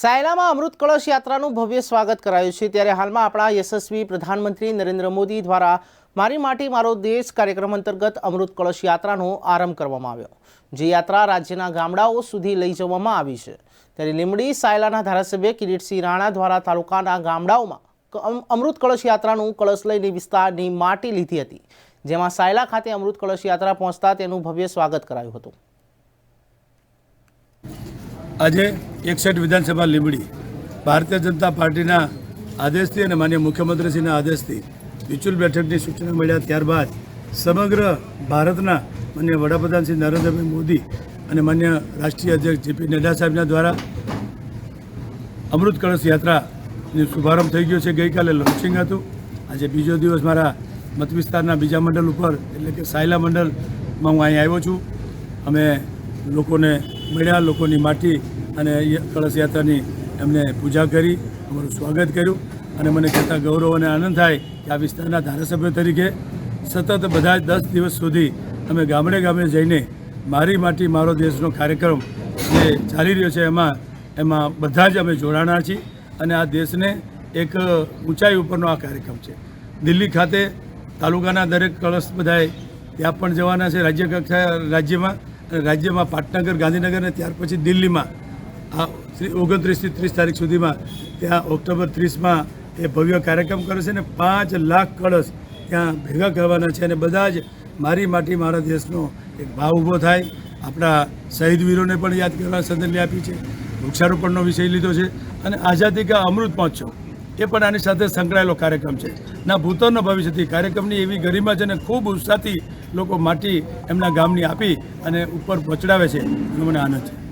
સાયલામાં અમૃત કળશ યાત્રાનું ભવ્ય સ્વાગત કરાયું છે. ત્યારે હાલમાં આપણા યશસ્વી પ્રધાનમંત્રી નરેન્દ્ર મોદી દ્વારા મારી માટી, મારો દેશ કાર્યક્રમ અંતર્ગત અમૃત કળશ યાત્રાનો આરંભ કરવામાં આવ્યો. જે યાત્રા રાજ્યના ગામડાઓ સુધી લઈ જવામાં આવી છે. ત્યારે લીંબડી સાયલાના ધારાસભ્ય કિરીટસિંહ રાણા દ્વારા તાલુકાના ગામડાઓમાં અમ- અમૃત કળશ યાત્રાનું કળશ લઈને વિસ્તારની માટી લીધી હતી. જેમાં સાયલા ખાતે અમૃત કળશ યાત્રા પહોંચતા તેનું ભવ્ય સ્વાગત કરાયું હતું. આજે એકસઠ વિધાનસભા લીંબડી ભારતીય જનતા પાર્ટીના આદેશથી અને માન્ય મુખ્યમંત્રીશ્રીના આદેશથી વિચુલ બેઠકની સૂચના મળ્યા ત્યારબાદ સમગ્ર ભારતના માન્ય વડાપ્રધાન શ્રી નરેન્દ્રભાઈ મોદી અને માન્ય રાષ્ટ્રીય અધ્યક્ષ જેપી નડ્ડા સાહેબના દ્વારા અમૃત કળશ યાત્રાનો શુભારંભ થઈ ગયો છે. ગઈકાલે લોન્ચિંગ હતું. આજે બીજો દિવસ મારા મત વિસ્તારના બીજા મંડળ ઉપર, એટલે કે સાયલા મંડળમાં હું અહીં આવ્યો છું. અમે લોકોને મળ્યા, લોકોની માટી અને કળશ યાત્રાની એમને પૂજા કરી, અમારું સ્વાગત કર્યું અને મને કહેતા ગૌરવ અને આનંદ થાય કે આ વિસ્તારના ધારાસભ્ય તરીકે સતત બધા જ દસ દિવસ સુધી અમે ગામડે ગામડે જઈને મારી માટી, મારો દેશનો કાર્યક્રમ જે ચાલી રહ્યો છે એમાં એમાં બધા જ અમે જોડાણા છીએ અને આ દેશને એક ઊંચાઈ ઉપરનો આ કાર્યક્રમ છે. દિલ્હી ખાતે તાલુકાના દરેક કળશ બધાએ ત્યાં પણ જવાના છે રાજ્ય કક્ષા રાજ્યમાં અને રાજ્યમાં પાટનગર, ગાંધીનગર અને ત્યાર પછી દિલ્હીમાં. આ ઓગણત્રીસથી ત્રીસ તારીખ સુધીમાં ત્યાં ઓક્ટોબર ત્રીસમાં એ ભવ્ય કાર્યક્રમ કરે છે અને પાંચ લાખ કળશ ત્યાં ભેગા કરવાના છે અને બધા જ મારી માટી મારા દેશનો એક ભાવ ઊભો થાય. આપણા શહીદ વીરોને પણ યાદ કરવા શ્રદ્ધાંજલિ આપી છે. વૃક્ષારોપણનો વિષય લીધો છે અને આઝાદી કા અમૃત મહોત્સવ એ પણ આની સાથે સંકળાયેલો કાર્યક્રમ છે. ના, ભૂતોનો ભવિષ્યથી. કાર્યક્રમની એવી ગરિમા છે અને ખૂબ ઉત્સાહથી લોકો માટી એમના ગામની આપી અને ઉપર પહોંચડાવે છે. એનો મને આનંદ છે.